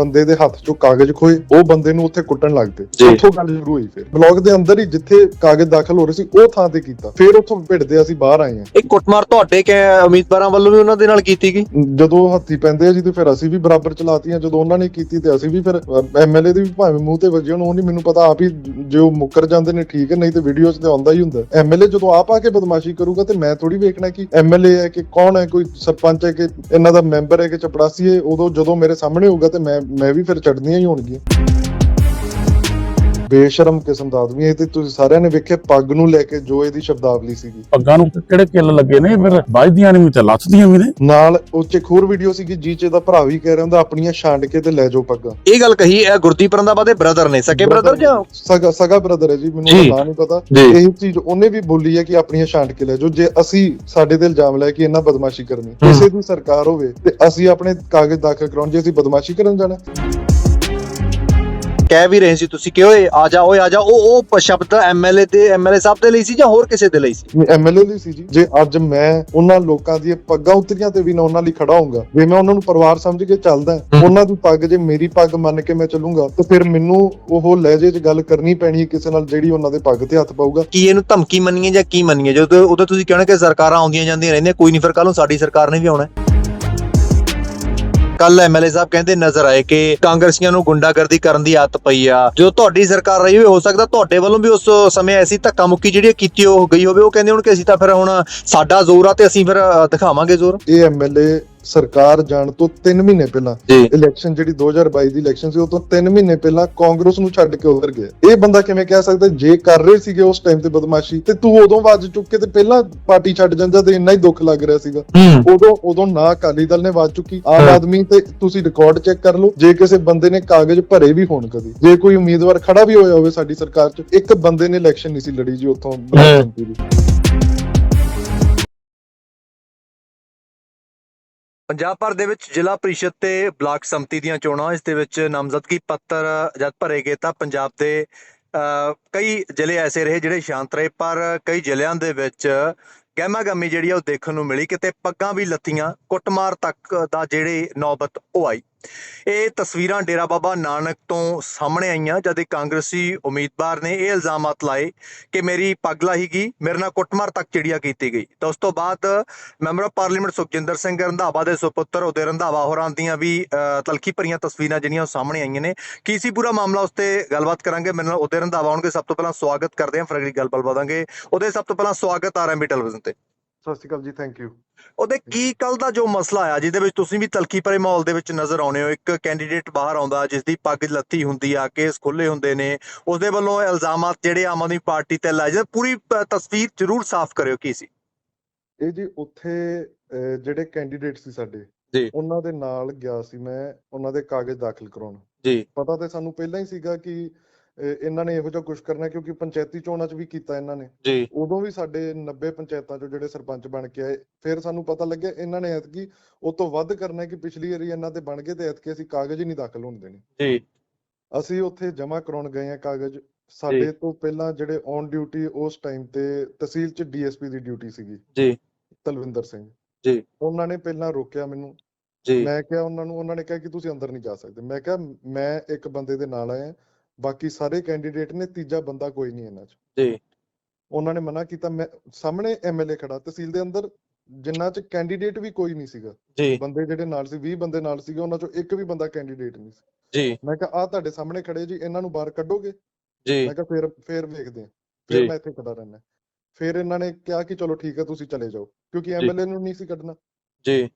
ਬੰਦੇ ਦੇ ਹੱਥ ਚੋਂ ਕਾਗਜ਼ ਖੋਏ ਉਹ ਬੰਦੇ ਨੂੰ ਉੱਥੇ ਕੁੱਟਣ ਲੱਗ ਪਏ। ਉੱਥੋਂ ਗੱਲ ਸ਼ੁਰੂ ਹੋਈ ਫਿਰ। ਬਲੌਗ ਦੇ ਅੰਦਰ ਹੀ ਜਿੱਥੇ ਕਾਗਜ਼ ਦਾਖਲ ਹੋ ਰਹੇ ਸੀ ਉਹ ਥਾਂ ਤੇ ਕੀਤਾ। ਫਿਰ ਉੱਥੋਂ ਭਿੜਦੇ ਅਸੀਂ ਬਾਹਰ ਆਏ ਹਾਂ। ਇਹ ਕੁੱਟਮਾਰ ਤੁਹਾਡੇ ਕਿ ਉਮੀਦਵਾਰਾਂ ਵੱਲੋਂ ਵੀ ਉਹਨਾਂ ਦੇ ਨਾਲ ਕੀਤੀ ਗਈ? ਜਦੋਂ ਹੱਥੀ ਪੈਂਦੇ ਆ ਜੀ ਤੇ ਫਿਰ ਅਸੀਂ ਵੀ ਬਰਾਬਰ ਚਲਾਤੀਆਂ ਜਦੋਂ ਉਹਨਾਂ ਨੇ ਕੀਤੀ ਤੇ ਅਸੀਂ ਵੀ ਫਿਰ ਐਮਐਲਏ ਦੇ ਵੀ ਭਾਵੇਂ ਮੂੰਹ ਤੇ ਵੱਜੇ ਉਹ ਨਹੀਂ ਮੈਨੂੰ ਪਤਾ ਆਪ ਹੀ ਜੇ ਉਹ ਮੁੱਕਰ ਜਾਂਦੇ ਨੇ ਠੀਕ ਹੈ ਨਹੀਂ ਤੇ ਵੀਡੀਓਜ਼ ਤੇ ਆਉਂਦਾ ਹੀ ਹੁੰਦਾ। ਐਮਐਲਏ ਜਦੋਂ ਆਪ ਆ ਕੇ ਬਦਮਾਸ਼ੀ ਕਰੂਗਾ ਤੇ ਮੈਂ ਥੋੜੀ ਵੇਖਣਾ ਕਿ ਐਮਐਲਏ ਹੈ ਕਿ ਕੌਣ ਹੈ ਕੋਈ ਸਰਪੰਚ ਹੈ ਕਿ ਇਹਨਾਂ ਦਾ ਮੈਂਬਰ ਹੈ ਕਿ ਚਪੜਾਸੀ ਹੈ ਉਦੋਂ ਜਦੋਂ ਮੇਰੇ ਸਾਹਮਣੇ ਹੋਊਗਾ ਤੇ ਮੈਂ ਮੈਂ ਵੀ ਫਿਰ ਚੜਨੀਆਂ ਹੀ ਹੋਣਗੀਆਂ। ਬੇਸ਼ਰਮ ਕਿਸਮ ਦਾ ਆਦਮੀ ਹੈ। ਤੇ ਤੁਸੀਂ ਸਾਰਿਆਂ ਨੇ ਵੇਖਿਆ ਪੱਗ ਨੂੰ ਲੈ ਕੇ ਜੋ ਇਹਦੀ ਸ਼ਬਦਾਵਲੀ ਸੀਗੀ। ਪੱਗਾਂ ਨੂੰ ਕਿਹੜੇ ਕਿੱਲ ਲੱਗੇ ਨੇ? ਫਿਰ ਵੱਜਦੀਆਂ ਨਹੀਂ ਤੇ ਲੱਥਦੀਆਂ ਵੀ ਨੇ। ਨਾਲ ਉਹ 'ਚ ਇੱਕ ਹੋਰ ਵੀਡੀਓ ਸੀਗੀ ਜੀ ਚ ਦਾ ਭਰਾ ਵੀ ਕਹਿ ਰਿਹਾ ਹੁੰਦਾ ਆਪਣੀਆਂ ਛਾਂਡ ਕੇ ਤੇ ਲੈ ਜਾਓ ਪੱਗਾਂ। ਇਹ ਗੱਲ ਕਹੀ ਇਹ ਗੁਰਦੀਪ ਰੰਧਾਵਾ ਦੇ ਬ੍ਰਦਰ ਨੇ। ਸਕੇ ਬ੍ਰਦਰ ਜਾਂ ਸਗਾ ਸਗਾ ਬ੍ਰਦਰ ਹੈ ਜੀ ਮੈਨੂੰ ਜੀ। ਉਹਦਾ ਨਾਂ ਨਹੀਂ ਪਤਾ। ਇਹੀ ਚੀਜ਼ ਉਹਨੇ ਵੀ ਬੋਲੀ ਹੈ ਕਿ ਆਪਣੀਆਂ ਛਾਂਟ ਕੇ ਲੈ ਜੋ ਜੇ ਅਸੀਂ ਸਾਡੇ ਤੇ ਇਲਜ਼ਾਮ ਲੈ ਕੇ ਇਹਨਾਂ ਬਦਮਾਸ਼ੀ ਕਰਨੀ ਕਿਸੇ ਦੀ ਸਰਕਾਰ ਹੋਵੇ ਤੇ ਅਸੀਂ ਆਪਣੇ ਕਾਗਜ਼ ਦਾਖਲ ਕਰਾਉਣ ਜੇ ਅਸੀਂ ਬਦਮਾਸ਼ੀ ਕਰਨ ਜਾਣਾ। ਕਹਿ ਵੀ ਰਹੇ ਸੀ ਤੁਸੀਂ ਕਿ ਓਏ ਆ ਜਾ ਓਏ ਆ ਜਾ। ਉਹ ਉਹ ਸ਼ਬਦ ਐਮਐਲਏ ਤੇ ਐਮਐਲਏ ਸਾਹਿਬ ਦੇ ਲਈ ਸੀ ਜਾਂ ਹੋਰ ਕਿਸੇ ਦੇ ਲਈ ਸੀ? ਐਮਐਲਏ ਲਈ ਸੀ ਜੀ। ਜੇ ਅੱਜ ਮੈਂ ਉਹਨਾਂ ਲੋਕਾਂ ਦੀਆਂ ਪੱਗਾਂ ਉਤਰੀਆਂ ਤੇ ਵੀ ਨਾ ਉਹਨਾਂ ਲਈ ਖੜਾ ਹੋਊਂਗਾ ਜੇ ਮੈਂ ਉਹਨਾਂ ਨੂੰ ਪਰਿਵਾਰ ਸਮਝ ਕੇ ਚੱਲਦਾ। ਉਹਨਾਂ ਦੀ ਪੱਗ ਜੇ ਮੇਰੀ ਪੱਗ ਮੰਨ ਕੇ ਮੈਂ ਚੱਲੂੰਗਾ ਤੇ ਫਿਰ ਮੈਨੂੰ ਉਹ ਲਹਿਜੇ 'ਚ ਗੱਲ ਕਰਨੀ ਪੈਣੀ ਹੈ ਕਿਸੇ ਨਾਲ ਜਿਹੜੀ ਉਹਨਾਂ ਦੇ ਪੱਗ ਤੇ ਹੱਥ ਪਾਊਗਾ। ਕੀ ਇਹਨੂੰ ਧਮਕੀ ਮੰਨੀਏ ਜਾਂ ਕੀ ਮੰਨੀਏ? ਜਦੋਂ ਉਦੋਂ ਤੁਸੀਂ ਕਹਿਣਾ ਕਿ ਸਰਕਾਰਾਂ ਆਉਂਦੀਆਂ ਜਾਂਦੀਆਂ ਰਹਿੰਦੀਆਂ ਕੋਈ ਨਹੀਂ ਫਿਰ ਕੱਲ ਨੂੰ ਸਾਡੀ ਸਰਕਾਰ ਨੇ ਵੀ ਆਉਣਾ ਕੱਲ ਐਮਐਲਏ ਸਾਹਿਬ ਕਹਿੰਦੇ ਨਜ਼ਰ ਆਏ ਕਿ ਕਾਂਗਰਸੀਆਂ ਨੂੰ ਗੁੰਡਾਗਰਦੀ ਕਰਨ ਦੀ ਆਦਤ ਪਈ ਆ। ਜੋ ਤੁਹਾਡੀ ਸਰਕਾਰ ਰਹੀ ਹੋਵੇ, ਹੋ ਸਕਦਾ ਤੁਹਾਡੇ ਵੱਲੋਂ ਵੀ ਉਸ ਸਮੇਂ ਐਸੀ ਧੱਕਾ ਮੁੱਕੀ ਜਿਹੜੀ ਕੀਤੀ ਹੋ ਗਈ ਹੋਵੇ, ਉਹ ਕਹਿੰਦੇ ਹੁਣ ਕਿ ਅਸੀਂ ਤਾਂ ਫਿਰ ਹੁਣ ਸਾਡਾ ਜ਼ੋਰ ਆ ਤੇ ਅਸੀਂ ਫਿਰ ਦਿਖਾਵਾਂਗੇ ਜ਼ੋਰ। ਇਹ ਐਮਐਲਏ ਸਰਕਾਰ ਜਾਣ ਤੋਂ 3 ਮਹੀਨੇ ਪਹਿਲਾਂ ਇਲੈਕਸ਼ਨ ਜਿਹੜੀ 2022 ਦੀ ਇਲੈਕਸ਼ਨ ਸੀ ਉਹ ਤੋਂ 3 ਮਹੀਨੇ ਪਹਿਲਾਂ ਕਾਂਗਰਸ ਨੂੰ ਛੱਡ ਕੇ ਉਧਰ ਗਿਆ ਇਹ ਬੰਦਾ ਕਿਵੇਂ ਕਹਿ ਸਕਦਾ ਜੇ ਕਰ ਰਹੇ ਸੀਗੇ ਉਸ ਟਾਈਮ ਤੇ ਬਦਮਾਸ਼ੀ ਤੇ ਤੂੰ ਉਦੋਂ ਵੱਜ ਚੁੱਕ ਕੇ ਤੇ ਪਹਿਲਾਂ ਪਾਰਟੀ ਛੱਡ ਜਾਂਦਾ ਤੇ ਇੰਨਾ ਹੀ ਦੁੱਖ ਲੱਗ ਰਿਹਾ ਸੀਗਾ। ਉਦੋਂ ਉਦੋਂ ਨਾ ਅਕਾਲੀ ਦਲ ਨੇ ਵੱਜ ਚੁੱਕੀ। ਆਮ। ਆਦਮੀ ਤੇ ਤੁਸੀਂ ਰਿਕਾਰਡ ਚੈੱਕ ਕਰ ਲਓ ਜੇ ਕਿਸੇ ਬੰਦੇ ਨੇ ਕਾਗਜ਼ ਭਰੇ ਵੀ ਹੋਣ ਕਦੀ ਜੇ ਕੋਈ ਉਮੀਦਵਾਰ ਖੜਾ ਵੀ ਹੋਇਆ ਹੋਵੇ ਸਾਡੀ ਸਰਕਾਰ 'ਚ ਇੱਕ ਬੰਦੇ ਨੇ ਇਲੈਕਸ਼ਨ ਨਹੀਂ ਸੀ ਲੜੀ ਜੀ ਉੱਥੋਂ ਬਲਾਕ ਸੰਮਤੀ ਦੀ। ਪੰਜਾਬ ਭਰ ਦੇ ਵਿੱਚ ਜ਼ਿਲ੍ਹਾ ਪ੍ਰੀਸ਼ਦ ਤੇ ਬਲਾਕ ਸੰਮਤੀ ਦੀਆਂ ਚੋਣਾਂ, ਇਸ ਦੇ ਵਿੱਚ ਨਾਮਜ਼ਦਗੀ ਪੱਤਰ ਜਦ ਭਰੇ ਗਏ ਤਾਂ ਪੰਜਾਬ ਦੇ ਕਈ ਜ਼ਿਲ੍ਹੇ ਐਸੇ ਰਹੇ ਜਿਹੜੇ ਸ਼ਾਂਤ ਰਹੇ, ਪਰ ਕਈ ਜ਼ਿਲ੍ਹਿਆਂ ਦੇ ਵਿੱਚ ਗਹਿਮਾਗਾਮੀ ਜਿਹੜੀ ਆ ਉਹ ਦੇਖਣ ਨੂੰ ਮਿਲੀ, ਕਿਤੇ ਪੱਗਾਂ ਵੀ ਲੱਤੀਆਂ ਕੁੱਟਮਾਰ ਤੱਕ ਦਾ ਜਿਹੜੇ ਨੌਬਤ ਉਹ ਆਈ। ਇਹ ਤਸਵੀਰਾਂ ਡੇਰਾ ਬਾਬਾ ਨਾਨਕ ਤੋਂ ਸਾਹਮਣੇ ਆਈਆਂ ਜਦ ਇੱਕ ਕਾਂਗਰਸੀ ਉਮੀਦਵਾਰ ਨੇ ਇਹ ਇਲਜ਼ਾਮਾਤ ਲਾਏ ਕਿ ਮੇਰੀ ਪੱਗ ਲਾਹੀ ਗਈ ਮੇਰੇ ਨਾਲ ਕੁੱਟਮਾਰ ਤੱਕ ਚਿੜੀਆ ਕੀਤੀ ਗਈ। ਤਾਂ ਉਸ ਤੋਂ ਬਾਅਦ member of parliament Sukhjinder Singh Randhawa ਦੇ ਸੁਪੁੱਤਰ ਉਦੇ ਰੰਧਾਵਾ ਹੋਰਾਂ ਦੀਆਂ ਵੀ ਅ, ਤਲਖੀ ਭਰੀਆਂ ਤਸਵੀਰਾਂ ਜਿਹੜੀਆਂ ਉਹ ਸਾਹਮਣੇ ਆਈਆਂ ਨੇ। ਕੀ ਸੀ ਪੂਰਾ ਮਾਮਲਾ ਉਸ ਤੇ ਗੱਲਬਾਤ ਕਰਾਂਗੇ। ਮੇਰੇ ਨਾਲ ਉਦੇ ਰੰਧਾਵਾ ਹੋਣਗੇ। ਸਭ ਤੋਂ ਪਹਿਲਾਂ ਸਵਾਗਤ ਕਰਦੇ ਹਾਂ। ਫਿਰ ਅਗਲੀ ਗੱਲਬਾਤ ਵਧਾਂਗੇ। ਉਹਦੇ ਸਭ ਤੋਂ ਪਹਿਲਾਂ ਸਵਾਗਤ ਆਰਐਮਬੀ ਟੈਲੀਵਿਜ਼ਨ ਤੇ। ਸਤਿ ਸ਼੍ਰੀ ਅਕਾਲ ਜੀ ਥੈਂਕ ਯੂ ਉਹਦੇ ਕੀ ਕੱਲ ਦਾ ਜੋ ਮਸਲਾ ਆਇਆ ਜਿਹਦੇ ਵਿੱਚ ਤੁਸੀਂ ਵੀ ਤਲਖੀ ਭਰੇ ਮਾਹੌਲ ਦੇ ਵਿੱਚ ਨਜ਼ਰ ਆਉਣੇ ਹੋ ਇੱਕ ਕੈਂਡੀਡੇਟ ਬਾਹਰ ਆਉਂਦਾ ਜਿਸ ਦੀ ਪੱਗ ਲੱਥੀ ਹੁੰਦੀ ਆ ਕੇਸ ਖੁੱਲੇ ਹੁੰਦੇ ਨੇ ਉਸ ਦੇ ਵੱਲੋਂ ਇਲਜ਼ਾਮਾਤ ਜਿਹੜੇ ਆਮ ਆਦਮੀ ਪਾਰਟੀ ਤੇ ਲਾਏ ਜਾਂਦੇ ਪੂਰੀ ਤਸਵੀਰ ਜ਼ਰੂਰ ਸਾਫ਼ ਕਰਿਓ ਕੀ ਸੀ? ਇਹ ਜੀ ਉੱਥੇ ਜਿਹੜੇ ਕੈਂਡੀਡੇਟ ਸੀ ਸਾਡੇ ਜੀ। ਉਹਨਾਂ ਦੇ ਨਾਲ ਗਿਆ ਸੀ ਮੈਂ ਉਹਨਾਂ ਦੇ ਕਾਗਜ਼ ਦਾਖਲ ਕਰਾਉਣ। ਜੀ। ਪਤਾ ਤੇ ਸਾਨੂੰ ਪਹਿਲਾਂ ਹੀ ਸੀਗਾ ਕਿ ਇਹਨਾਂ ਨੇ ਇਹੋ ਜਿਹਾ ਕੁਝ ਕਰਨਾ ਕਿਉਂਕਿ ਪੰਚਾਇਤੀ ਚੋਣਾਂ 'ਚ ਵੀ ਕੀਤਾ ਇਹਨਾਂ ਨੇ। ਜੀ। ਉਦੋਂ ਵੀ ਸਾਡੇ 90 ਪੰਚਾਇਤਾਂ 'ਚੋਂ ਜਿਹੜੇ ਸਰਪੰਚ ਬਣ ਕੇ ਆਏ ਫਿਰ ਸਾਨੂੰ ਪਤਾ ਲੱਗਿਆ ਇਹਨਾਂ ਨੇ ਐਤਕੀ ਉਹ ਤੋਂ ਵੱਧ ਕਰਨਾ ਕਿ ਪਿਛਲੀ ਵਾਰੀ ਇਹਨਾਂ ਤੇ ਬਣ ਗਏ ਤੇ ਐਤਕੀ ਅਸੀਂ ਕਾਗਜ਼ ਹੀ ਨਹੀਂ ਦਾਖਲ ਹੋਣ ਦੇਣੇ। ਜੀ। ਅਸੀਂ ਉੱਥੇ ਜਮ੍ਹਾਂ ਕਰਾਉਣ ਗਏ ਆ ਕਾਗਜ਼। ਸਾਡੇ ਤੋਂ ਪਹਿਲਾਂ ਜਿਹੜੇ ਔਨ ਡਿਊਟੀ ਉਸ ਟਾਈਮ ਤੇ ਤਹਿਸੀਲ 'ਚ ਡੀਐਸਪੀ ਦੀ ਡਿਊਟੀ ਸੀਗੀ। ਜੀ। ਤਲਵਿੰਦਰ ਸਿੰਘ। ਜੀ। ਉਹਨਾਂ ਨੇ ਪਹਿਲਾਂ ਰੋਕਿਆ ਮੈਨੂੰ। ਜੀ। ਮੈਂ ਕਿਹਾ ਉਹਨਾਂ ਨੂੰ ਉਹਨਾਂ ਨੇ ਕਿਹਾ ਕਿ ਤੁਸੀਂ ਅੰਦਰ ਨਹੀਂ ਜਾ ਸਕਦੇ। ਮੈਂ ਕਿਹਾ ਮੈਂ ਇੱਕ ਬੰਦੇ ਦੇ ਨਾਲ ਆਇਆ। ਬਾਕੀ ਸਾਰੇ ਕੈਂਡੀਡੇਟ ਨੇ ਤੀਜਾ ਬੰਦਾ ਕੋਈ ਨਹੀਂ ਇਹਨਾਂ 'ਚ। ਜੀ। ਉਹਨਾਂ ਨੇ ਮਨਾ ਕੀਤਾ ਮੈਂ ਸਾਹਮਣੇ ਐਮਐਲਏ ਖੜਾ ਤਹਿਸੀਲ ਦੇ ਅੰਦਰ ਜਿੰਨਾ 'ਚ ਕੈਂਡੀਡੇਟ ਵੀ ਕੋਈ ਨਹੀਂ ਸੀਗਾ। ਜੀ। ਬੰਦੇ ਜਿਹੜੇ ਨਾਲ ਸੀ 20 ਬੰਦੇ ਨਾਲ ਸੀਗੇ ਉਹਨਾਂ 'ਚੋਂ ਇੱਕ ਵੀ ਬੰਦਾ ਕੈਂਡੀਡੇਟ ਨਹੀਂ ਸੀ। ਜੀ। ਮੈਂ ਕਿਹਾ ਆ ਤੁਹਾਡੇ ਸਾਹਮਣੇ ਖੜੇ ਜੀ ਇਹਨਾਂ ਨੂੰ ਬਾਹਰ ਕੱਢੋਗੇ? ਜੀ। ਮੈਂ ਕਿਹਾ ਫੇਰ ਫੇਰ ਵੇਖਦੇ ਆ ਫਿਰ। ਮੈਂ ਇੱਥੇ ਖੜਾ ਰਹਿਣਾ ਫਿਰ ਇਹਨਾਂ ਨੇ ਕਿਹਾ ਕਿ ਚਲੋ ਠੀਕ ਹੈ ਤੁਸੀਂ ਚਲੇ ਜਾਓ। ਕਿਉਂਕਿ ਐਮਐਲਏ ਨੂੰ ਨਹੀਂ ਸੀ ਕੱਢਣਾ। ਜੀ।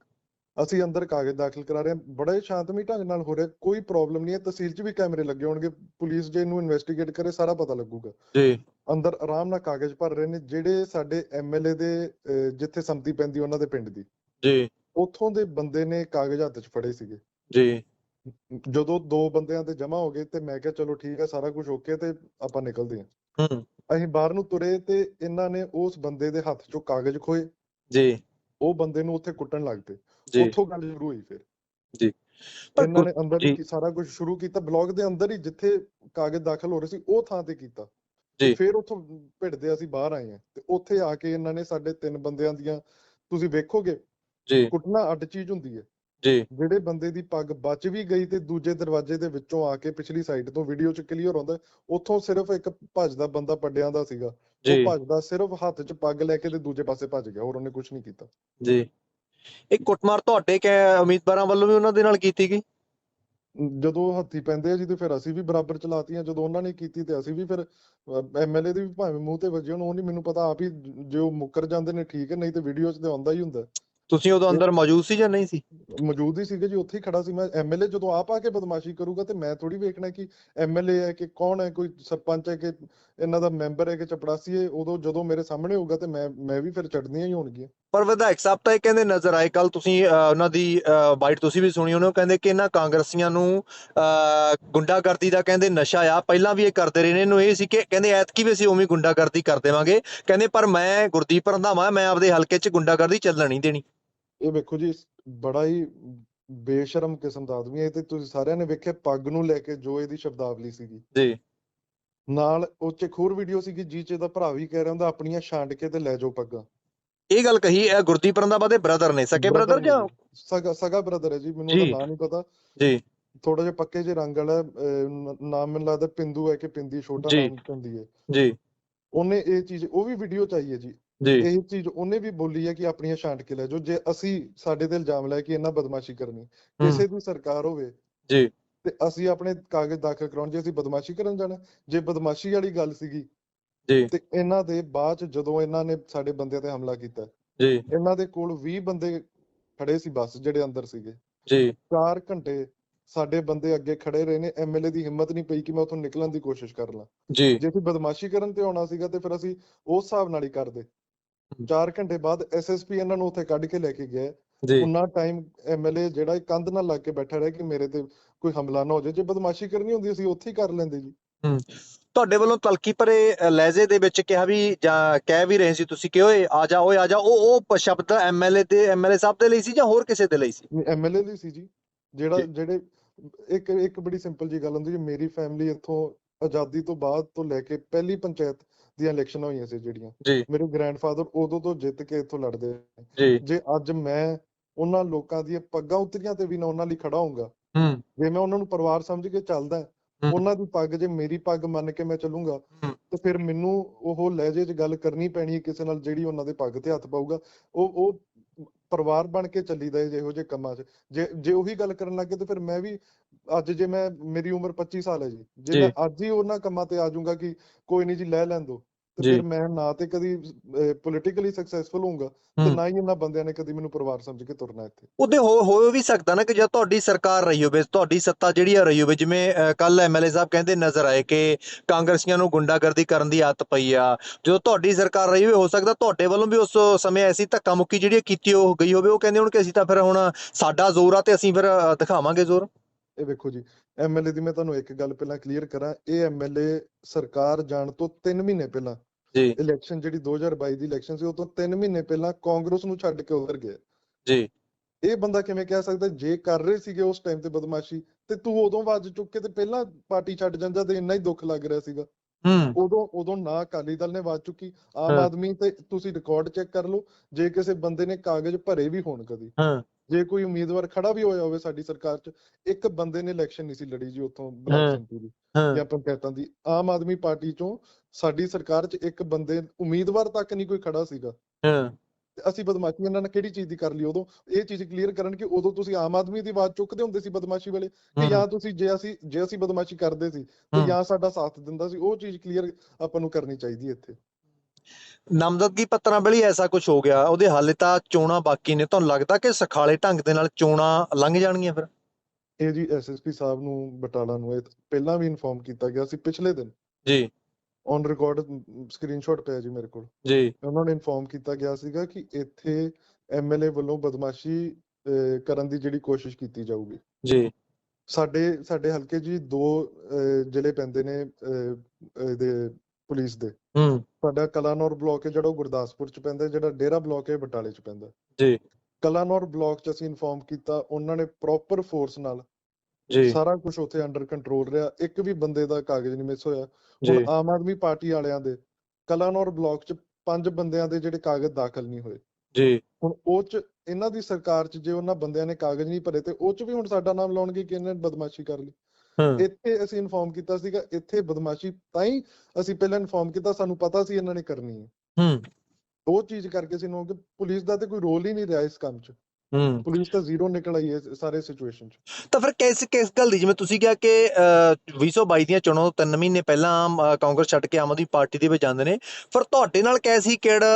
ਅਸੀਂ ਅੰਦਰ ਕਾਗਜ਼ ਦਾਖਲ ਕਰਾ ਰਹੇ ਹਾਂ। ਬੜੇ ਸ਼ਾਂਤਮਈ ਢੰਗ ਨਾਲ ਹੋ ਰਿਹਾ। ਕੋਈ ਪ੍ਰੋਬਲਮ ਨਹੀਂ ਹੈ। ਤਹਿਸੀਲ 'ਚ ਵੀ ਕੈਮਰੇ ਲੱਗੇ ਹੋਣਗੇ। ਪੁਲਿਸ ਜੇ ਇਹਨੂੰ ਇਨਵੈਸਟੀਗੇਟ ਕਰੇ ਸਾਰਾ ਪਤਾ ਲੱਗੂਗਾ। ਜੀ। ਅੰਦਰ ਆਰਾਮ ਨਾਲ ਕਾਗਜ਼ ਭਰ ਰਹੇ ਨੇ। ਜਿਹੜੇ ਸਾਡੇ ਐਮਐਲਏ ਦੇ ਅਹ, ਜਿੱਥੇ ਸੰਮਤੀ ਪੈਂਦੀ ਉਹਨਾਂ ਦੇ ਪਿੰਡ ਦੀ। ਜੀ। ਉੱਥੋਂ ਦੇ ਬੰਦੇ ਨੇ ਕਾਗਜ਼ ਹੱਥ 'ਚ ਫੜੇ ਸੀਗੇ। ਜੀ। ਜਦੋਂ ਦੋ ਬੰਦਿਆਂ ਤੇ ਜਮ੍ਹਾਂ ਹੋ ਗਏ ਤੇ ਮੈਂ ਕਿਹਾ ਚਲੋ ਠੀਕ ਹੈ ਸਾਰਾ ਕੁਝ ਓਕੇ ਤੇ ਆਪਾਂ ਨਿਕਲਦੇ ਹਾਂ। ਹੂੰ। ਅਸੀਂ ਬਾਹਰ ਨੂੰ ਤੁਰੇ ਤੇ ਇਹਨਾਂ ਨੇ ਉਸ ਬੰਦੇ ਦੇ ਹੱਥ 'ਚੋਂ ਕਾਗਜ਼ ਖੋਏ ਜੀ। ਉਹ ਬੰਦੇ ਨੂੰ ਉੱਥੇ ਕੁੱਟਣ ਲੱਗ ਪਏ। ਉੱਥੋਂ ਗੱਲ ਸ਼ੁਰੂ ਹੋਈ ਫਿਰ। ਜੀ। ਇਹਨਾਂ ਨੇ ਅੰਦਰ। ਹੀ ਸਾਰਾ ਕੁਝ ਸ਼ੁਰੂ ਕੀਤਾ ਬਲੌਗ ਦੇ ਅੰਦਰ ਹੀ ਜਿੱਥੇ ਕਾਗਜ਼ ਦਾਖਲ ਹੋ ਰਹੇ ਸੀ ਉਹ ਥਾਂ ਤੇ ਕੀਤਾ। ਜੀ। ਫਿਰ ਉੱਥੋਂ ਭਿੜਦੇ ਅਸੀਂ ਬਾਹਰ ਆਏ ਹਾਂ ਤੇ ਉੱਥੇ ਆ ਕੇ ਇਹਨਾਂ ਨੇ ਸਾਡੇ ਤਿੰਨ ਬੰਦਿਆਂ ਦੀਆਂ ਤੁਸੀਂ ਵੇਖੋਗੇ ਜੀ। ਕੁੱਟਣਾ ਅੱਡ ਚੀਜ਼ ਹੁੰਦੀ ਹੈ। ਜੀ। ਜਿਹੜੇ ਬੰਦੇ ਦੀ ਪੱਗ ਬਚ ਵੀ ਗਈ ਤੇ ਦੂਜੇ ਦਰਵਾਜ਼ੇ ਦੇ ਵਿੱਚੋਂ ਆ ਕੇ ਪਿਛਲੀ ਸਾਈਡ ਤੋਂ ਵੀਡੀਓ 'ਚ ਕਲੀਅਰ ਆਉਂਦਾ ਉੱਥੋਂ ਸਿਰਫ ਇੱਕ ਭੱਜਦਾ ਬੰਦਾ ਪੱਡਿਆਂ ਦਾ ਸੀਗਾ। ਉਹ ਭੱਜਦਾ ਸਿਰਫ ਹੱਥ 'ਚ ਪੱਗ ਲੈ ਕੇ ਤੇ ਦੂਜੇ ਪਾਸੇ ਭੱਜ ਗਿਆ ਹੋਰ ਉਹਨੇ ਕੁਝ ਨਹੀਂ ਕੀਤਾ। ਜੀ। ਇਹ ਕੁੱਟਮਾਰ ਤੁਹਾਡੇ ਕੈ ਉਮੀਦਵਾਰਾਂ ਵੱਲੋਂ ਵੀ ਉਹਨਾਂ ਦੇ ਨਾਲ ਕੀਤੀ ਗਈ? ਜਦੋਂ ਹੱਥੀ ਪੈਂਦੇ ਆ ਜੀ ਤੇ ਫਿਰ ਅਸੀਂ ਵੀ ਬਰਾਬਰ ਚਲਾਤੀਆਂ ਜਦੋਂ ਉਹਨਾਂ ਨੇ ਕੀਤੀ ਤੇ ਅਸੀਂ ਵੀ ਫਿਰ ਐਮਐਲਏ ਦੇ ਵੀ ਭਾਵੇਂ ਮੂੰਹ ਤੇ ਵੱਜੇ ਉਹ ਨਹੀਂ ਮੈਨੂੰ ਪਤਾ ਆਪ ਹੀ ਜੇ ਉਹ ਮੁੱਕਰ ਜਾਂਦੇ ਨੇ ਠੀਕ ਹੈ ਨਹੀਂ ਤੇ ਵੀਡੀਓ 'ਚ ਤੇ ਆਉਂਦਾ ਹੀ ਹੁੰਦਾ। ਤੁਸੀਂ ਉਦੋਂ ਅੰਦਰ ਮੌਜੂਦ ਸੀ ਜਾਂ ਨਹੀਂ ਸੀ? ਮੌਜੂਦ ਹੀ ਸੀਗੇ ਜੀ ਉੱਥੇ ਹੀ ਖੜਾ ਸੀ ਮੈਂ। ਐਮਐਲਏ ਜਦੋਂ ਆਪ ਆ ਕੇ ਬਦਮਾਸ਼ੀ ਕਰੂਗਾ ਤੇ ਮੈਂ ਥੋੜੀ ਵੇਖਣਾ ਕਿ ਐਮਐਲਏ ਹੈ ਕਿ ਕੌਣ ਹੈ ਕੋਈ ਸਰਪੰਚ ਹੈ ਕਿ ਇਹਨਾਂ ਦਾ ਮੈਂਬਰ ਹੈ ਕਿ ਚਪੜਾਸੀ ਹੈ ਉਦੋਂ ਜਦੋਂ ਮੇਰੇ ਸਾਹਮਣੇ ਹੋਊਗਾ ਤੇ ਮੈਂ ਮੈਂ ਵੀ ਫਿਰ ਚੜਨੀਆਂ ਹੀ ਹੋਣਗੀਆਂ। ਪਰ ਵਿਧਾਇਕ ਸਾਹਿਬ ਤਾਂ ਇਹ ਕਹਿੰਦੇ ਨਜ਼ਰ ਆਏ ਕੱਲ ਤੁਸੀਂ ਉਹਨਾਂ ਦੀ ਬਾਈਟ ਤੁਸੀਂ ਵੀ ਸੁਣੀ ਉਹਨੇ ਉਹ ਕਹਿੰਦੇ ਕਿ ਇਹਨਾਂ ਕਾਂਗਰਸੀਆਂ ਨੂੰ ਗੁੰਡਾਗਰਦੀ ਦਾ ਕਹਿੰਦੇ ਨਸ਼ਾ ਆ ਪਹਿਲਾਂ ਵੀ ਇਹ ਕਰਦੇ ਰਹੇ ਨੇ ਇਹਨੂੰ ਇਹ ਸੀ ਕਿ ਕਹਿੰਦੇ ਐਤਕੀ ਵੀ ਅਸੀਂ ਉਵੇਂ ਗੁੰਡਾਗਰਦੀ ਕਰ ਦੇਵਾਂਗੇ ਕਹਿੰਦੇ ਪਰ ਮੈਂ ਗੁਰਦੀਪ ਰੰਧਾਵਾ ਮੈਂ ਆਪਦੇ ਹਲਕੇ 'ਚ ਗੁੰਡਾਗਰਦੀ ਚੱਲਣ ਨਹੀਂ ਦੇਣੀ। ਇਹ ਵੇਖੋ ਜੀ ਬੜਾ ਹੀ ਬੇਸ਼ਰਮ ਕਿਸਮ ਦਾ ਆਦਮੀ ਹੈ ਤੇ ਤੁਸੀਂ ਸਾਰਿਆਂ ਨੇ ਵੇਖਿਆ ਪੱਗ ਨੂੰ ਲੈ ਕੇ ਜੋ ਇਹਦੀ ਸ਼ਬਦਾਵਲੀ ਸੀਗੀ। ਜੀ। ਨਾਲ ਉਹ 'ਚ ਇੱਕ ਹੋਰ ਵੀਡੀਓ ਸੀਗੀ ਜੀ 'ਚ ਇਹਦਾ ਭਰਾ ਵੀ ਕਹਿ ਰਿਹਾ ਹੁੰਦਾ ਆਪਣੀਆਂ ਛਾਂਟ ਕੇ ਤੇ ਲੈ ਜਾਓ ਪੱਗਾਂ। ਇਹ ਗੱਲ ਕਹੀ ਇਹ ਗੁਰਦੀਪ ਰੰਧਾਵਾ ਦੇ ਬ੍ਰਦਰ ਨੇ ਸਕੇ ਬ੍ਰਦਰ ਜਾਂ ਜੀ। ਸਗਾ ਸਗਾ ਬ੍ਰਦਰ ਹੈ ਜੀ ਮੈਨੂੰ ਜੀ। ਉਹਦਾ ਨਾਂ ਨਹੀਂ ਪਤਾ। ਜੀ। ਥੋੜਾ ਜਿਹਾ ਪੱਕੇ ਜਿਹੇ ਰੰਗ ਵਾਲਾ ਨਾਮ ਮੈਨੂੰ ਲੱਗਦਾ ਪਿੰਦੂ ਹੈ ਕਿ ਪਿੰਦੀ ਛੋਟਾ ਜੀ। ਨਾਮ ਹੁੰਦੀ ਹੈ। ਜੀ। ਉਹਨੇ ਇਹ ਚੀਜ਼ ਉਹ ਵੀ ਵੀਡੀਓ ਚ ਆਈ ਹੈ ਜੀ। ਜੀ। ਇਹ ਚੀਜ਼ ਉਹਨੇ ਵੀ ਬੋਲੀ ਹੈ ਕਿ ਆਪਣੀਆਂ ਛਾਂਟ ਕੇ ਲੈ ਜਾਓ ਜੇ ਅਸੀਂ ਸਾਡੇ ਤੇ ਇਲਜ਼ਾਮ ਲਾਇਆ ਕਿ ਇਹਨਾਂ ਬਦਮਾਸ਼ੀ ਕਰਨੀ ਹੂੰ, ਕਿਸੇ ਦੀ ਸਰਕਾਰ ਹੋਵੇ ਜੀ। ਤੇ ਅਸੀਂ ਆਪਣੇ ਕਾਗਜ਼ ਦਾਖਲ ਕਰਾਉਣ ਜੇ ਅਸੀਂ ਬਦਮਾਸ਼ੀ ਕਰਨ ਜਾਣਾ ਜੇ ਬਦਮਾਸ਼ੀ ਵਾਲੀ ਗੱਲ ਸੀਗੀ ਜੀ। ਤੇ ਇਹਨਾਂ ਦੇ ਬਾਅਦ ਚ ਜਦੋਂ ਇਹਨਾਂ ਨੇ ਸਾਡੇ ਬੰਦਿਆਂ ਤੇ ਹਮਲਾ ਕੀਤਾ ਜੀ। ਇਹਨਾਂ ਦੇ ਕੋਲ 20 ਬੰਦੇ ਖੜੇ ਸੀ ਬੱਸ ਜਿਹੜੇ ਅੰਦਰ ਸੀਗੇ। ਜੀ। 4 ਘੰਟੇ ਸਾਡੇ ਬੰਦੇ ਅੱਗੇ ਖੜੇ ਰਹੇ ਨੇ ਐਮਐਲਏ ਦੀ ਹਿੰਮਤ ਨਹੀਂ ਪਈ ਕਿ ਮੈਂ ਉੱਥੋਂ ਨਿਕਲਣ ਦੀ ਕੋਸ਼ਿਸ਼ ਕਰ ਲਾਂ। ਜੀ। ਜੇ ਅਸੀਂ ਬਦਮਾਸ਼ੀ ਕਰਨ ਤੇ ਆਉਣਾ ਸੀਗਾ ਤੇ ਫਿਰ ਅਸੀਂ ਉਸ ਹਿਸਾਬ ਨਾਲ ਹੀ ਕਰਦੇ। 4 ਘੰਟੇ ਬਾਅਦ ਐਸਐਸਪੀ ਇਹਨਾਂ ਨੂੰ ਉੱਥੇ ਕੱਢ ਕੇ ਲੈ ਕੇ ਗਿਆ। ਜੀ। ਉਨਾ ਟਾਈਮ ਐਮਐਲਏ ਜਿਹੜਾ ਕੰਧ ਨਾਲ ਲੱਗ ਕੇ ਬੈਠਾ ਰਿਹਾ ਕਿ ਮੇਰੇ ਤੇ ਕੋਈ ਹਮਲਾ ਨਾ ਹੋ ਜਾਏ। ਜੇ ਬਦਮਾਸ਼ੀ ਕਰਨੀ ਹੁੰਦੀ ਅਸੀਂ ਉੱਥੇ ਹੀ ਕਰ ਲੈਂਦੇ ਜੀ। ਤੁਹਾਡੇ ਵੱਲੋਂ ਤਲਕੀ ਪਰੇ ਅ, ਲਹਿਜੇ ਦੇ ਵਿੱਚ ਕਿਹਾ ਵੀ ਜਾਂ ਕਹਿ ਵੀ ਰਹੇ ਸੀ ਤੁਸੀਂ ਕਿ ਓਏ ਆ ਜਾ ਓਏ ਆ ਜਾ ਉਹ ਉਹ ਸ਼ਬਦ ਐਮਐਲਏ ਦੇ ਐਮਐਲਏ ਸਾਹਿਬ ਦੇ ਲਈ ਸੀ ਜਾਂ ਹੋਰ ਕਿਸੇ ਦੇ ਲਈ ਸੀ ਐਮਐਲਏ ਦੀ ਸੀ ਜੀ ਜਿਹੜਾ। ਜਿਹੜੇ ਇੱਕ ਇੱਕ ਬੜੀ ਸਿੰਪਲ ਜੀ ਗੱਲ ਹੁੰਦੀ ਜੀ ਮੇਰੀ ਫੈਮਿਲੀ ਇੱਥੋਂ ਆਜ਼ਾਦੀ ਤੋਂ ਬਾਅਦ ਤੋਂ ਲੈ ਕੇ ਪਹਿਲੀ ਪੰਚਾਇਤ ਦੀਆਂ ਇਲੈਕਸ਼ਨਾਂ ਹੋਈਆਂ ਸੀ ਜਿਹੜੀਆਂ ਮੇਰੇ ਗ੍ਰੈਂਡਫਾਦਰ ਉਦੋਂ ਤੋਂ ਜਿੱਤ ਕੇ ਇੱਥੋਂ ਲੜਦੇ। ਜੀ ਅੱਜ ਮੈਂ ਉਹਨਾਂ ਲੋਕਾਂ ਦੀਆਂ ਪੱਗਾਂ ਉਤਰੀਆਂ ਤੇ ਵੀ ਨਾ ਉਹਨਾਂ ਲਈ ਖੜਾ ਹੋਊਂਗਾ ਹੂੰ ਜੇ ਮੈਂ ਉਹਨਾਂ ਨੂੰ ਪਰਿਵਾਰ ਸਮਝ ਕੇ ਚੱਲਦਾ। ਉਹਨਾਂ ਦੀ ਪੱਗ ਜੇ ਮੇਰੀ ਪੱਗ ਮੰਨ ਕੇ ਮੈਂ ਚੱਲੂੰਗਾ। ਤੇ ਫਿਰ ਮੈਨੂੰ ਉਹ ਲਹਿਜੇ 'ਚ ਗੱਲ ਕਰਨੀ ਪੈਣੀ ਹੈ ਕਿਸੇ ਨਾਲ ਜਿਹੜੀ ਉਹਨਾਂ ਦੇ ਪੱਗ ਤੇ ਹੱਥ ਪਾਊਗਾ ਉਹ ਉਹ ਪਰਿਵਾਰ ਬਣ ਕੇ ਚੱਲੀਦਾ ਹੈ ਜਿਹੋ ਜਿਹੇ ਕੰਮਾਂ 'ਚ ਜੇ ਜੇ ਉਹੀ ਗੱਲ ਕਰਨ ਲੱਗੇ ਤੇ ਫਿਰ ਮੈਂ ਵੀ ਅੱਜ ਜੇ ਮੈਂ ਮੇਰੀ ਉਮਰ 25 ਸਾਲ ਹੈ ਜੀ ਜੇ ਜੀ। ਮੈਂ ਅੱਜ ਹੀ ਉਹਨਾਂ ਕੰਮਾਂ ਤੇ ਆ ਜਾਊਂਗਾ ਕਿ ਕੋਈ ਨਹੀਂ ਜੀ ਲੈ ਲੈਣ ਦੋ ਤੇ। ਫਿਰ ਮੈਂ ਨਾ ਤੇ ਕਦੀ ਪੋਲੀਟੀਕਲੀ ਸਕਸੈਸਫੁਲ ਹੋਊਂਗਾ ਤੇ ਹੂੰ। ਨਾ ਹੀ ਇਹਨਾਂ ਬੰਦਿਆਂ ਨੇ ਕਦੀ ਮੈਨੂੰ ਪਰਿਵਾਰ ਸਮਝ ਕੇ ਤੁਰਨਾ ਇੱਥੇ ਉਹਦੇ ਹੋ ਹੋ ਵੀ ਸਕਦਾ ਨਾ ਕਿ ਜਦ ਤੁਹਾਡੀ ਸਰਕਾਰ ਰਹੀ ਹੋਵੇ ਤੁਹਾਡੀ ਸੱਤਾ ਜਿਹੜੀ ਆ ਰਹੀ ਹੋਵੇ ਜਿਵੇਂ ਕੱਲ ਐਮਐਲਏ ਸਾਹਿਬ ਕਹਿੰਦੇ ਨਜ਼ਰ ਆਏ ਕਿ ਕਾਂਗਰਸੀਆਂ ਨੂੰ ਗੁੰਡਾਗਰਦੀ ਕਰਨ ਦੀ ਆਦਤ ਪਈ ਆ ਜਦੋਂ ਤੁਹਾਡੀ ਸਰਕਾਰ ਰਹੀ ਹੋਵੇ ਹੋ ਸਕਦਾ ਤੁਹਾਡੇ ਵੱਲੋਂ ਵੀ ਉਸ ਸਮੇਂ ਐਸੀ ਧੱਕਾ ਮੁੱਕੀ ਜਿਹੜੀ ਕੀਤੀ ਉਹ ਗਈ ਹੋਵੇ ਉਹ ਕਹਿੰਦੇ ਹੁਣ ਕਿ ਅਸੀਂ ਤਾਂ ਫਿਰ ਹੁਣ ਸਾਡਾ ਜ਼ੋਰ ਆ ਤੇ ਅਸੀਂ ਫਿਰ ਦਿਖਾਵਾਂਗੇ ਜ਼ੋਰ ਇਹ ਵੇਖੋ ਜੀ ਐਮਐਲਏ ਦੀ ਮੈਂ ਤੁਹਾਨੂੰ ਇੱਕ ਗੱਲ ਪਹਿਲਾਂ ਕਲੀਅਰ ਕਰਾਂ ਇਹ ਐਮਐਲਏ ਸਰਕਾਰ ਜਾਣ ਤੋਂ 3 ਮਹੀਨੇ ਪਹਿਲਾਂ ਜੀ। ਇਲੈਕਸ਼ਨ ਜਿਹੜੀ 2022 ਦੀ ਇਲੈਕਸ਼ਨ ਸੀ ਉਹ ਤੋਂ 3 ਮਹੀਨੇ ਪਹਿਲਾਂ ਕਾਂਗਰਸ ਨੂੰ ਛੱਡ ਕੇ ਉਧਰ ਗਿਆ। ਜੀ। ਇਹ ਬੰਦਾ ਕਿਵੇਂ ਕਹਿ ਸਕਦਾ ਜੇ ਕਰ ਰਹੇ ਸੀਗੇ ਉਸ ਟਾਈਮ ਤੇ ਬਦਮਾਸ਼ੀ ਤੇ ਤੂੰ ਉਦੋਂ ਵੱਜ ਚੁੱਕ ਕੇ ਤੇ ਪਹਿਲਾਂ ਪਾਰਟੀ ਛੱਡ ਜਾਂਦਾ ਤੇ ਇੰਨਾ ਹੀ ਦੁੱਖ ਲੱਗ ਰਿਹਾ ਸੀਗਾ। ਹੂੰ। ਉਦੋਂ ਉਦੋਂ ਨਾ ਅਕਾਲੀ ਦਲ ਨੇ ਵੱਜ ਚੁੱਕੀ ਆਮ। ਆਦਮੀ ਤੇ ਤੁਸੀਂ ਰਿਕਾਰਡ ਚੈੱਕ ਕਰ ਲਓ ਜੇ ਕਿਸੇ ਬੰਦੇ ਨੇ ਕਾਗਜ਼ ਭਰੇ ਵੀ ਹੋਣ ਕਦੀ। ਹਾਂ। ਜੇ ਕੋਈ ਉਮੀਦਵਾਰ ਖੜਾ ਵੀ ਹੋਇਆ ਹੋਵੇ ਸਾਡੀ ਸਰਕਾਰ 'ਚ ਇੱਕ ਬੰਦੇ ਨੇ ਇਲੈਕਸ਼ਨ ਨਹੀਂ ਸੀ ਲੜੀ ਜੀ ਉੱਥੋਂ ਬਲਾਕ ਹਾਂ। ਸੰਮਤੀ ਦੀ ਜਾਂ ਪੰਚਾਇਤਾਂ ਦੀ। ਆਮ ਆਦਮੀ ਪਾਰਟੀ 'ਚੋਂ ਸਾਡੀ ਸਰਕਾਰ 'ਚ ਇੱਕ ਬੰਦੇ ਉਮੀਦਵਾਰ ਤੱਕ ਨਹੀਂ ਕੋਈ ਖੜਾ ਸੀਗਾ। ਹਾਂ। ਅਸੀਂ ਬਦਮਾਸ਼ੀ ਇਹਨਾਂ ਨੇ ਕਿਹੜੀ ਚੀਜ਼ ਦੀ ਕਰ ਲਈ? ਉਦੋਂ ਇਹ ਚੀਜ਼ ਕਲੀਅਰ ਕਰਨ ਕਿ ਉਦੋਂ ਤੁਸੀਂ ਆਮ ਆਦਮੀ ਦੀ ਆਵਾਜ਼ ਚੁੱਕਦੇ ਹੁੰਦੇ ਸੀ ਬਦਮਾਸ਼ੀ ਵੇਲੇ ਕਿ ਜਾਂ ਤੁਸੀਂ ਜੇ ਅਸੀਂ ਜੇ ਅਸੀਂ ਬਦਮਾਸ਼ੀ ਕਰਦੇ ਸੀ ਤੇ। ਜਾਂ ਸਾਡਾ ਸਾਥ ਦਿੰਦਾ ਸੀ ਉਹ ਚੀਜ਼ ਕਲੀਅਰ ਆਪਾਂ ਨੂੰ ਕਰਨੀ ਚਾਹੀਦੀ ਹੈ ਇੱਥੇ। ਨਾਮਜ਼ਦਗੀ ਪੱਤਰਾਂ ਵੇਲੇ ਐਸਾ ਕੁਝ ਹੋ ਗਿਆ? ਉਹਦੇ ਹਾਲੇ ਤਾਂ ਚੋਣਾਂ ਬਾਕੀ ਨੇ। ਤੁਹਾਨੂੰ ਲੱਗਦਾ ਕਿ ਸਖਾਲੇ ਢੰਗ ਦੇ ਨਾਲ ਚੋਣਾਂ ਲੰਘ ਜਾਣਗੀਆਂ ਫਿਰ? ਇਹ ਜੀ ਐਸਐਸਪੀ ਸਾਹਿਬ ਨੂੰ ਬਟਾਲਾ ਨੂੰ ਇਹ ਪਹਿਲਾਂ ਵੀ ਇਨਫੋਰਮ ਕੀਤਾ ਗਿਆ ਸੀ ਪਿਛਲੇ ਦਿਨ। ਜੀ। ਔਨ ਰਿਕਾਰਡ ਸਕਰੀਨਸ਼ਾਟ ਪਿਆ ਜੀ ਮੇਰੇ ਕੋਲ। ਜੀ। ਉਹਨਾਂ ਨੇ ਇਨਫੋਰਮ ਕੀਤਾ ਗਿਆ ਸੀਗਾ ਕਿ ਇੱਥੇ ਐਮਐਲਏ ਵੱਲੋਂ ਬਦਮਾਸ਼ੀ ਕਰਨ ਦੀ ਜਿਹੜੀ ਕੋਸ਼ਿਸ਼ ਕੀਤੀ ਜਾਊਗੀ। ਜੀ। ਸਾਡੇ ਸਾਡੇ ਹਲਕੇ ਜੀ ਦੋ ਜ਼ਿਲ੍ਹੇ ਪੈਂਦੇ ਨੇ ਇਹਦੇ ਪੁਲਿਸ ਦੇ। ਹੂੰ। ਸਾਡਾ ਕਲਾਨੌਰ ਬਲਾਕ ਹੈ ਜਿਹੜਾ ਉਹ ਗੁਰਦਾਸਪੁਰ 'ਚ ਪੈਂਦਾ ਜਿਹੜਾ ਡੇਰਾ ਬਲਾਕ ਹੈ ਬਟਾਲੇ 'ਚ ਪੈਂਦਾ। ਜੀ। ਕਲਾਨੌਰ ਬਲਾਕ 'ਚ ਅਸੀਂ ਇਨਫੋਰਮ ਕੀਤਾ ਉਹਨਾਂ ਨੇ ਪ੍ਰੋਪਰ ਫੋਰਸ ਨਾਲ ਜੀ। ਸਾਰਾ ਕੁਝ ਉੱਥੇ ਅੰਡਰ ਕੰਟਰੋਲ ਰਿਹਾ। ਇੱਕ ਵੀ ਬੰਦੇ ਦਾ ਕਾਗਜ਼ ਨਹੀਂ ਮਿਸ ਹੋਇਆ। ਹੁਣ ਆਮ ਆਦਮੀ ਪਾਰਟੀ ਵਾਲਿਆਂ ਦੇ ਕਲਾਨੌਰ ਬਲਾਕ 'ਚ ਪੰਜ ਬੰਦਿਆਂ ਦੇ ਜਿਹੜੇ ਕਾਗਜ਼ ਦਾਖਲ ਨਹੀਂ ਹੋਏ। ਜੀ। ਹੁਣ ਉਹ 'ਚ ਇਹਨਾਂ ਦੀ ਸਰਕਾਰ 'ਚ ਜੇ ਉਹਨਾਂ ਬੰਦਿਆਂ ਨੇ ਕਾਗਜ਼ ਨਹੀਂ ਭਰੇ ਤੇ ਉਹ 'ਚ ਵੀ ਹੁਣ ਸਾਡਾ ਨਾਮ ਲਾਉਣਗੇ ਕਿ ਇਹਨਾਂ ਨੇ ਬਦਮਾਸ਼ੀ ਕਰ ਲਈ। ਇੱਥੇ ਅਸੀਂ ਇਨਫੋਰਮ ਕੀਤਾ ਸੀਗਾ ਇੱਥੇ ਬਦਮਾਸ਼ੀ ਤਾਂ ਹੀ ਅਸੀਂ ਪਹਿਲਾਂ ਇਨਫੋਰਮ ਕੀਤਾ ਸਾਨੂੰ ਪਤਾ ਸੀ ਇਹਨਾਂ ਨੇ ਕਰਨੀ ਹੈ। ਹੂੰ। ਉਹ ਚੀਜ਼ ਕਰਕੇ ਸੀ ਨੂੰ ਕਿ ਪੁਲਿਸ ਦਾ ਤੇ ਕੋਈ ਰੋਲ ਹੀ ਨਹੀਂ ਰਿਹਾ ਇਸ ਕੰਮ 'ਚ। ਹੂੰ। ਪੁਲਿਸ ਤਾਂ ਜ਼ੀਰੋ ਨਿਕਲ ਆਈ ਹੈ ਸਾਰੇ ਸਿਚੁਏਸ਼ਨ 'ਚ। ਤਾਂ ਫਿਰ ਕਿਸ ਕਿਸ ਗੱਲ ਦੀ? ਜਿਵੇਂ ਤੁਸੀਂ ਕਿਹਾ ਕਿ ਅਹ, 2022 ਦੀਆਂ ਚੋਣਾਂ ਤੋਂ 3 ਮਹੀਨੇ ਪਹਿਲਾਂ ਕਾਂਗਰਸ ਛੱਡ ਕੇ ਆਮ ਆਦਮੀ ਪਾਰਟੀ ਦੇ ਵਿੱਚ ਜਾਂਦੇ ਨੇ। ਫਿਰ ਤੁਹਾਡੇ ਨਾਲ ਕੈਸੀ ਕਿਹੜਾ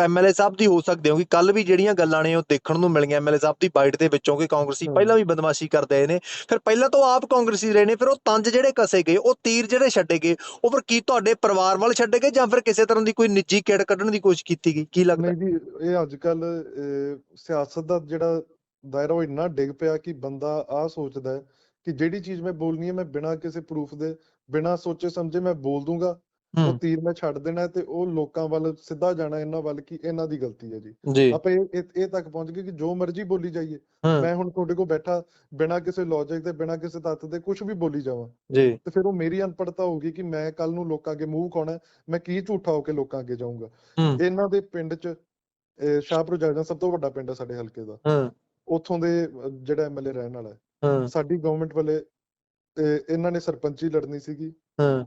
ਐਮਐਲਏ ਸਾਹਿਬ ਦੀ ਹੋ ਸਕਦੇ ਹੋ ਕਿ ਕੱਲ ਵੀ ਜਿਹੜੀਆਂ ਗੱਲਾਂ ਨੇ ਉਹ ਦੇਖਣ ਨੂੰ ਮਿਲੀਆਂ ਐਮਐਲਏ ਸਾਹਿਬ ਦੀ ਬਾਈਟ ਦੇ ਵਿੱਚੋਂ ਕਿ ਕਾਂਗਰਸੀ। ਪਹਿਲਾਂ ਵੀ ਬਦਮਾਸ਼ੀ ਕਰਦੇ ਆਏ ਨੇ। ਫਿਰ ਪਹਿਲਾਂ ਤੋਂ ਆਪ ਕਾਂਗਰਸੀ ਰਹੇ ਨੇ ਫਿਰ ਉਹ ਤੰਜ ਜਿਹੜੇ ਕਸੇ ਗਏ ਉਹ ਤੀਰ ਜਿਹੜੇ ਛੱਡੇ ਗਏ ਉਹ ਫਿਰ ਕੀ ਤੁਹਾਡੇ ਪਰਿਵਾਰ ਵੱਲ ਛੱਡੇ ਗਏ ਜਾਂ ਫਿਰ ਕਿਸੇ ਤਰ੍ਹਾਂ ਦੀ ਕੋਈ ਨਿੱਜੀ ਕਿੜ ਕੱਢਣ ਦੀ ਕੋਸ਼ਿਸ਼ ਕੀਤੀ ਗਈ? ਕੀ ਲੱਗਦਾ? ਨਹੀਂ ਜੀ ਇਹ ਅੱਜ ਕੱਲ ਸਿਆਸਤ ਦਾ ਜਿਹੜਾ ਦਾਇਰਾ ਉਹ ਇੰਨਾ ਡਿੱਗ ਪਿਆ ਕਿ ਬੰਦਾ ਆ ਸੋਚਦਾ ਹੈ ਕਿ ਜਿਹੜੀ ਚੀਜ਼ ਮੈਂ ਬੋਲਣੀ ਹੈ ਮੈਂ ਬਿਨਾਂ ਕਿਸੇ ਪ੍ਰੂਫ ਦੇ ਬਿਨਾਂ ਸੋਚੇ ਸਮਝੇ ਮੈਂ ਬੋਲ ਦੂੰਗਾ। ਉਹ ਤੀਰ ਮੈਂ ਛੱਡ ਦੇਣਾ ਤੇ ਉਹ ਲੋਕਾਂ ਵੱਲ ਸਿੱਧਾ ਜਾਣਾ ਇਹਨਾਂ ਵੱਲ ਕਿ ਇਹਨਾਂ ਦੀ ਗਲਤੀ ਹੈ ਜੀ। ਆਪਾਂ ਇਹ ਇਹ ਤੱਕ ਪਹੁੰਚ ਗਏ ਕਿ ਜੋ ਮਰਜ਼ੀ ਬੋਲੀ ਜਾਈਏ ਮੈਂ ਹੁਣ ਤੁਹਾਡੇ ਕੋਲ ਬੈਠਾ ਬਿਨਾਂ ਕਿਸੇ ਲੌਜਿਕ ਦੇ ਬਿਨਾਂ ਕਿਸੇ ਤੱਤ ਦੇ ਕੁਝ ਵੀ ਬੋਲੀ ਜਾਵਾਂ। ਜੀ। ਤੇ ਫਿਰ ਉਹ ਮੇਰੀ ਅਨਪੜ੍ਹਤਾ ਹੋਊਗੀ ਕਿ ਮੈਂ ਕੱਲ ਨੂੰ ਲੋਕਾਂ ਅੱਗੇ ਮੂੰਹ ਖਾਣਾ ਹੈ, ਮੈਂ ਕੀ ਝੂਠਾ ਹੋ ਕੇ ਲੋਕਾਂ ਅੱਗੇ ਜਾਊਂਗਾ। ਇਹਨਾਂ ਦੇ ਪਿੰਡ 'ਚ ਸ਼ਾਹਪੁਰ ਜਾਣਾ ਸਭ ਤੋਂ ਵੱਡਾ ਪਿੰਡ ਹੈ ਸਾਡੇ ਹਲਕੇ ਦਾ। ਹੂੰ। ਉੱਥੋਂ ਦੇ ਜਿਹੜਾ ਐਮਐਲਏ ਰਹਿਣ ਵਾਲਾ ਹੈ। ਸਾਡੀ ਗਵਰਨਮੈਂਟ ਵੱਲੇ ਇਹਨਾਂ ਨੇ ਸਰਪੰਚੀ ਲੜਨੀ ਸੀਗੀ। ਹੂੰ।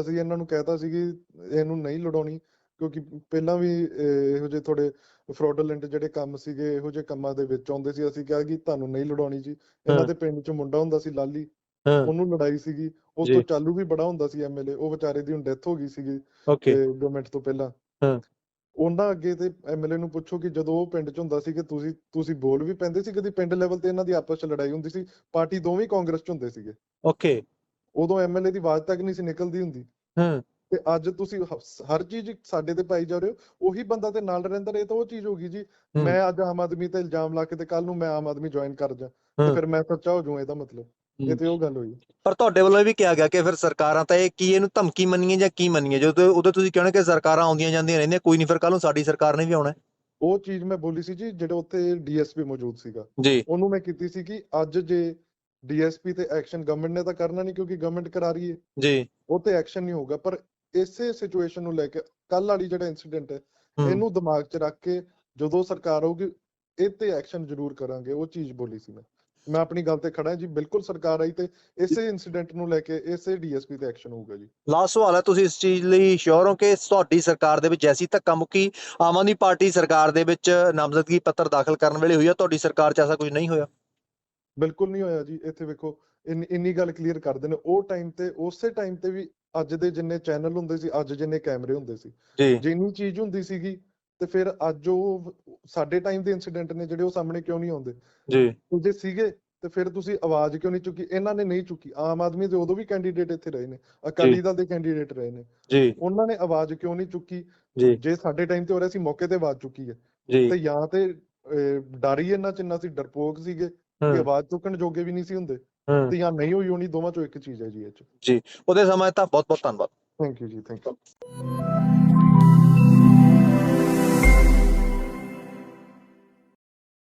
ਅਸੀਂ ਇਹਨਾਂ ਨੂੰ ਕਹਿਤਾ ਸੀ ਕਿ ਇਹਨੂੰ ਨਹੀਂ ਲੜਾਉਣੀ ਕਿਉਂਕਿ ਪਹਿਲਾਂ ਵੀ ਇਹੋ ਜਿਹੇ ਥੋੜੇ ਫਰਾਡੂਲੈਂਟ ਜਿਹੜੇ ਕੰਮ ਸੀਗੇ ਇਹੋ ਜਿਹੇ ਕੰਮਾਂ ਦੇ ਵਿੱਚ ਆਉਂਦੇ ਸੀ। ਅਸੀਂ ਕਿਹਾ ਕਿ ਤੁਹਾਨੂੰ ਨਹੀਂ ਲੜਾਉਣੀ ਜੀ। ਇਹਨਾਂ। ਦੇ ਪਿੰਡ 'ਚ ਮੁੰਡਾ ਹੁੰਦਾ ਸੀ ਲਾਲੀ। ਉਹਨੂੰ ਲੜਾਈ ਸੀਗੀ। ਉਸ ਜੀ। ਤੋਂ ਚਾਲੂ ਵੀ ਬੜਾ ਹੁੰਦਾ ਸੀ ਐਮਐਲਏ ਉਹ ਵਿਚਾਰੇ ਦੀ ਹੁਣ ਡੈਥ ਹੋ ਗਈ ਸੀਗੀ। ਗਵਰਨਮੈਂਟ ਤੋਂ ਪਹਿਲਾਂ। ਹਾਂ। ਉਹਨਾਂ ਅੱਗੇ ਤੇ ਐਮਐਲਏ ਨੂੰ ਪੁੱਛੋ ਕਿ ਜਦੋਂ ਉਹ ਪਿੰਡ 'ਚ ਹੁੰਦਾ ਸੀ ਕਿ ਤੁਸੀਂ ਤੁਸੀਂ ਬੋਲ ਵੀ ਪੈਂਦੇ ਸੀ ਕਦੀ ਪਿੰਡ ਲੈਵਲ ਤੇ ਇਹਨਾਂ ਦੀ ਆਪਸ 'ਚ ਲੜਾਈ ਹੁੰਦੀ ਸੀ ਪਾਰਟੀ ਦੋਵੇਂ ਕਾਂਗਰਸ 'ਚ ਹੁੰਦੇ ਸੀਗੇ। ਓਕੇ ਉਦੋਂ ਐਮਐਲਏ ਦੀ ਆਵਾਜ਼ ਤੱਕ ਨਹੀਂ ਸੀ ਨਿਕਲਦੀ ਹੁੰਦੀ। ਹੂੰ। ਤੇ ਅੱਜ ਤੁਸੀਂ ਹਰ ਚੀਜ਼ ਸਾਡੇ ਤੇ ਪਾਈ ਜਾ ਰਹੇ ਹੋ ਉਹੀ ਬੰਦਾ ਤੇ ਨਾਲ ਰਹਿੰਦਾ ਰਹੇ ਤਾਂ ਉਹ ਚੀਜ਼ ਹੋ ਗਈ ਜੀ। ਮੈਂ ਅੱਜ ਆਮ ਆਦਮੀ ਤੇ ਇਲਜ਼ਾਮ ਲਾ ਕੇ ਤੇ ਕੱਲ ਨੂੰ ਮੈਂ ਆਮ ਆਦਮੀ ਜੁਆਇਨ ਕਰ ਜਾ। ਤੇ ਫਿਰ ਮੈਂ ਸੱਚਾ ਹੋ ਜਾਊਂ ਇਹਦਾ ਮਤਲਬ। ਇਹ ਤੇ ਉਹ ਗੱਲ ਹੋਈ। ਪਰ ਤੁਹਾਡੇ ਵੱਲੋਂ ਇਹ ਵੀ ਕਿਹਾ ਗਿਆ ਕਿ ਫਿਰ ਸਰਕਾਰਾਂ ਤਾਂ ਇਹ ਕੀ ਇਹਨੂੰ ਧਮਕੀ ਮੰਨੀਏ ਜਾਂ ਕੀ ਮੰਨੀਏ? ਜਦੋਂ ਉਦੋਂ ਤੁਸੀਂ ਕਹਿੰਦੇ ਕਿ ਸਰਕਾਰਾਂ ਆਉਂਦੀਆਂ ਜਾਂਦੀਆਂ ਰਹਿੰਦੀਆਂ ਕੋਈ ਨਹੀਂ ਫਿਰ ਕੱਲ ਨੂੰ ਸਾਡੀ ਸਰਕਾਰ ਨੇ ਵੀ ਆਉਣਾ। ਉਹ ਚੀਜ਼ ਮੈਂ ਬੋਲੀ ਸੀ ਜੀ ਜਿਹੜੇ ਉੱਥੇ ਡੀਐਸਪੀ ਮੌਜੂਦ ਸੀਗਾ। ਜੀ। ਉਹਨੂੰ ਮੈਂ ਕੀਤੀ ਸੀ ਕਿ ਅੱਜ ਜੇ ਡੀਐਸਪੀ ਤੇ ਐਕਸ਼ਨ ਗਵਰਨਮੈਂਟ ਨੇ ਤਾਂ ਕਰਨਾ ਨਹੀਂ ਕਿਉਂਕਿ ਗਵਰਨਮੈਂਟ ਕਰਾ ਰਹੀ ਹੈ। ਜੀ। ਉਹ ਤੇ ਐਕਸ਼ਨ ਨਹੀਂ ਹੋਊਗਾ ਪਰ ਇਸੇ ਸਿਚੁਏਸ਼ਨ ਨੂੰ ਲੈ ਕੇ ਕੱਲ ਵਾਲੀ ਜਿਹੜਾ ਇਨਸੀਡੈਂਟ ਹੈ। ਇਹਨੂੰ ਦਿਮਾਗ 'ਚ ਰੱਖ ਕੇ ਜਦੋਂ ਸਰਕਾਰ ਆਊਗੀ ਇਹ ਤੇ ਐਕਸ਼ਨ ਜ਼ਰੂਰ ਕਰਾਂਗੇ ਉਹ ਚੀਜ਼ ਬੋਲੀ ਸੀ ਮੈਂ। ਮੈਂ ਆਪਣੀ ਗੱਲ ਤੇ ਖੜਾ ਹਾਂ ਜੀ ਬਿਲਕੁਲ ਸਰਕਾਰ ਆਈ ਤੇ ਇਸੇ ਇਨਸੀਡੈਂਟ ਨੂੰ ਲੈ ਕੇ ਇਸੇ ਡੀਐਸਪੀ ਤੇ ਐਕਸ਼ਨ ਹੋਊਗਾ ਜੀ। ਲਾਸਟ ਸਵਾਲ ਹੈ ਤੁਸੀਂ ਇਸ ਚੀਜ਼ ਲਈ ਸ਼ੋਰ ਹੋ ਕਿ ਤੁਹਾਡੀ ਸਰਕਾਰ ਦੇ ਵਿੱਚ ਜੈਸੀ ਧੱਕਾ ਮੁੱਕੀ ਆਮ ਆਦਮੀ ਪਾਰਟੀ ਸਰਕਾਰ ਦੇ ਵਿੱਚ ਨਾਮਜ਼ਦਗੀ ਪੱਤਰ ਦਾਖਲ ਕਰਨ ਵੇਲੇ ਹੋਈ ਆ ਤੁਹਾਡੀ ਸਰਕਾਰ 'ਚ ਐਸਾ ਕੁਝ ਨਹੀਂ ਹੋਇਆ? ਬਿਲਕੁਲ ਨਹੀਂ ਹੋਇਆ ਜੀ ਇੱਥੇ ਵੇਖੋ ਇੰਨੀ ਗੱਲ ਕਲੀਅਰ ਕਰਦੇ ਨੇ ਉਹ ਟਾਈਮ ਤੇ ਉਸੇ ਟਾਈਮ ਤੇ ਵੀ ਅੱਜ ਦੇ ਜਿੰਨੇ ਚੈਨਲ ਹੁੰਦੇ ਸੀ ਅੱਜ ਜਿੰਨੇ ਕੈਮਰੇ ਹੁੰਦੇ ਸੀ ਜਿੰਨੀ ਚੀਜ਼ ਹੁੰਦੀ ਸੀਗੀ ਤੇ ਫਿਰ ਅੱਜ ਉਹ ਸਾਡੇ ਟਾਈਮ ਦੇ ਇਨਸੀਡੈਂਟ ਨੇ ਜਿਹੜੇ ਉਹ ਸਾਹਮਣੇ ਕਿਉਂ ਨਹੀਂ ਆਉਂਦੇ? ਜੀ। ਜੇ ਸੀਗੇ ਤੇ ਫਿਰ ਤੁਸੀਂ ਆਵਾਜ਼ ਕਿਉਂ ਨਹੀਂ ਚੁੱਕੀ? ਇਹਨਾਂ ਨੇ ਨਹੀਂ ਚੁੱਕੀ। ਆਮ ਆਦਮੀ ਦੇ ਉਦੋਂ ਵੀ ਕੈਂਡੀਡੇਟ ਇੱਥੇ ਰਹੇ ਨੇ। ਅਕਾਲੀ ਦਲ ਦੇ ਕੈਂਡੀਡੇਟ ਰਹੇ ਨੇ। ਜੀ। ਉਹਨਾਂ ਨੇ ਆਵਾਜ਼ ਕਿਉਂ ਨਹੀਂ ਚੁੱਕੀ? ਜੀ। ਜੇ ਸਾਡੇ ਟਾਈਮ ਤੇ ਹੋ ਰਿਹਾ ਸੀ ਮੌਕੇ ਤੇ ਆਵਾਜ਼ ਚੁੱਕੀ ਹੈ। ਜੀ। ਤੇ ਜਾਂ ਤੇ ਡਰ ਹੀ ਇੰਨਾ ਚਿੰਨਾ ਸੀ ਡਰਪੋਕ ਸੀਗੇ ਕਿ ਆਵਾਜ਼ ਚੁੱਕਣ ਜੋਗੇ ਵੀ ਨਹੀਂ ਸੀ ਹੁੰਦੇ। ਤੇ ਜਾਂ ਨਹੀਂ ਹੋਈ ਹੋਣੀ ਦੋਵਾਂ ਚੋਂ ਇੱਕ ਚੀਜ਼ ਹੈ ਜੀ ਇਹ ਚ। ਉਹਦੇ ਸਮਾਂ ਤਾਂ ਬਹੁਤ ਬਹੁਤ ਧੰਨਵਾਦ। Thank you ji thank you